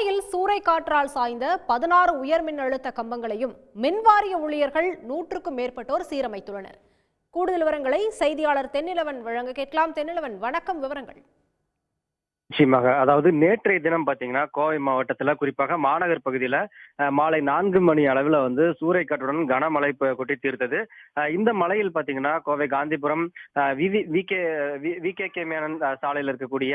கோவையில் சூறைக்காற்றால் சாய்ந்த பதினாறு உயர் மின் அழுத்த கம்பங்களையும் மின்வாரிய ஊழியர்கள் நூற்றுக்கும் மேற்பட்டோர் சீரமைத்துள்ளனர். கூடுதல் விவரங்களை செய்தியாளர் தென்னிலவன் வழங்க கேட்கலாம். தென்னிலவன் வணக்கம். விவரங்கள். நிச்சயமாக. அதாவது நேற்றைய தினம் பாத்தீங்கன்னா கோவை மாவட்டத்துல குறிப்பாக மாநகர் பகுதியில மாலை நான்கு மணி அளவுல வந்து சூறைக்காற்றுடன் கனமழை கொட்டி தீர்த்தது இந்த மலையில் பாத்தீங்கன்னா Kovai Gandhipuram V K V K K Menon சாலையில் இருக்கக்கூடிய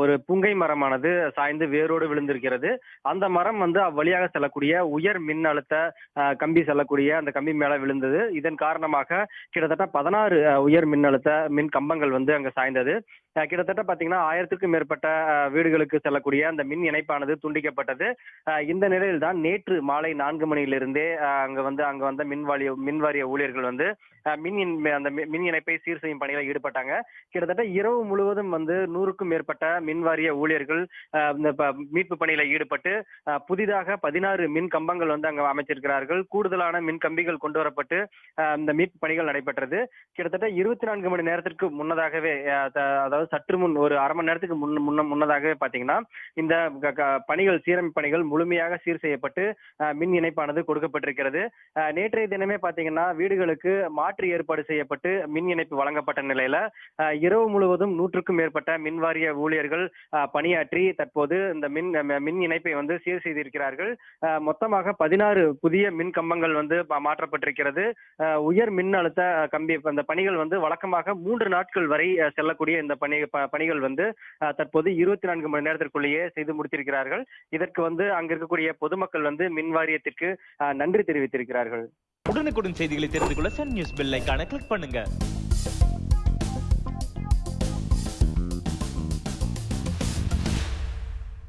ஒரு புங்கை மரமானது சாய்ந்து வேரோடு விழுந்திருக்கிறது. அந்த மரம் வந்து அவ்வழியாக செல்லக்கூடிய உயர் மின் அழுத்த கம்பி செல்லக்கூடிய அந்த கம்பி மேல விழுந்தது. இதன் காரணமாக கிட்டத்தட்ட பதினாறு உயர் மின் அழுத்த மின் கம்பங்கள் வந்து அங்க சாய்ந்தது. கிட்டத்தட்ட பாத்தீங்கன்னா ஆயிரத்துக்கும் மேற்பட்ட வீடுகளுக்கு செல்லக்கூடிய அந்த மின் இணைப்பானது துண்டிக்கப்பட்டது. இந்த நிலையில் தான் நேற்று மாலை நான்கு மணியிலிருந்தே அங்க வந்து அங்க வந்த மின் வாரிய ஊழியர்கள் வந்து மின் இன்- அந்த மின் இணைப்பை சீர் செய்யும் பணியில் ஈடுபட்டாங்க. கிட்டத்தட்ட இரவு முழுவதும் வந்து நூறுக்கும் மேற்பட்ட மின் வாரிய ஊழியர்கள் இந்த ப- மீட்பு பணியில ஈடுபட்டு புதிதாக பதினாறு மின் கம்பங்கள் வந்து அங்க அமைச்சிருக்கிறார்கள். கூடுதலான மின் கம்பிகள் கொண்டு வரப்பட்டு அஹ், இந்த மீட்பு பணிகள் நடைபெற்றது. கிட்டத்தட்ட இருபத்தி நான்கு மணி நேரத்திற்கு முன்னதாகவே அதாவது அதாவது சற்று முன் ஒரு அரை மணி நேரத்துக்கு முன் முன்ன முன்னதாகவே பாத்தீங்கன்னா இந்த பணிகள் சீரமைப்பு பணிகள் முழுமையாக சீர் செய்யப்பட்டு மின் இணைப்பானது கொடுக்கப்பட்டிருக்கிறது. நேற்றைய தினமே பாத்தீங்கன்னா வீடுகளுக்கு மாற்று ஏற்பாடு செய்யப்பட்டு மின் இணைப்பு வழங்கப்பட்ட நிலையில இரவு முழுவதும் நூற்றுக்கும் மேற்பட்ட மின் வாரிய ஊழியர்கள் பணியாற்றி தற்போது இந்த மின் மின் இணைப்பை வந்து சீர் செய்திருக்கிறார்கள். மொத்தமாக பதினாறு புதிய மின் கம்பங்கள் வந்து மாற்றப்பட்டிருக்கிறது. உயர் மின் அழுத்த கம்பி அந்த பணிகள் வந்து வழக்கமாக மூன்று நாட்கள் வரை செல்லக்கூடிய இந்த பணி பணிகள் வந்து தற்போது இருபத்தி நான்கு மணி நேரத்திற்குள்ளேயே செய்து முடித்திருக்கிறார்கள். இதற்கு வந்து அங்க இருக்கக்கூடிய பொதுமக்கள் வந்து மின் வாரியத்திற்கு நன்றி தெரிவித்திருக்கிறார்கள். உடனுக்குடன் செய்திகளை தெரிந்து கொள்ள சன் நியூஸ் பெல் ஐக்கான கிளிக் பண்ணுங்க.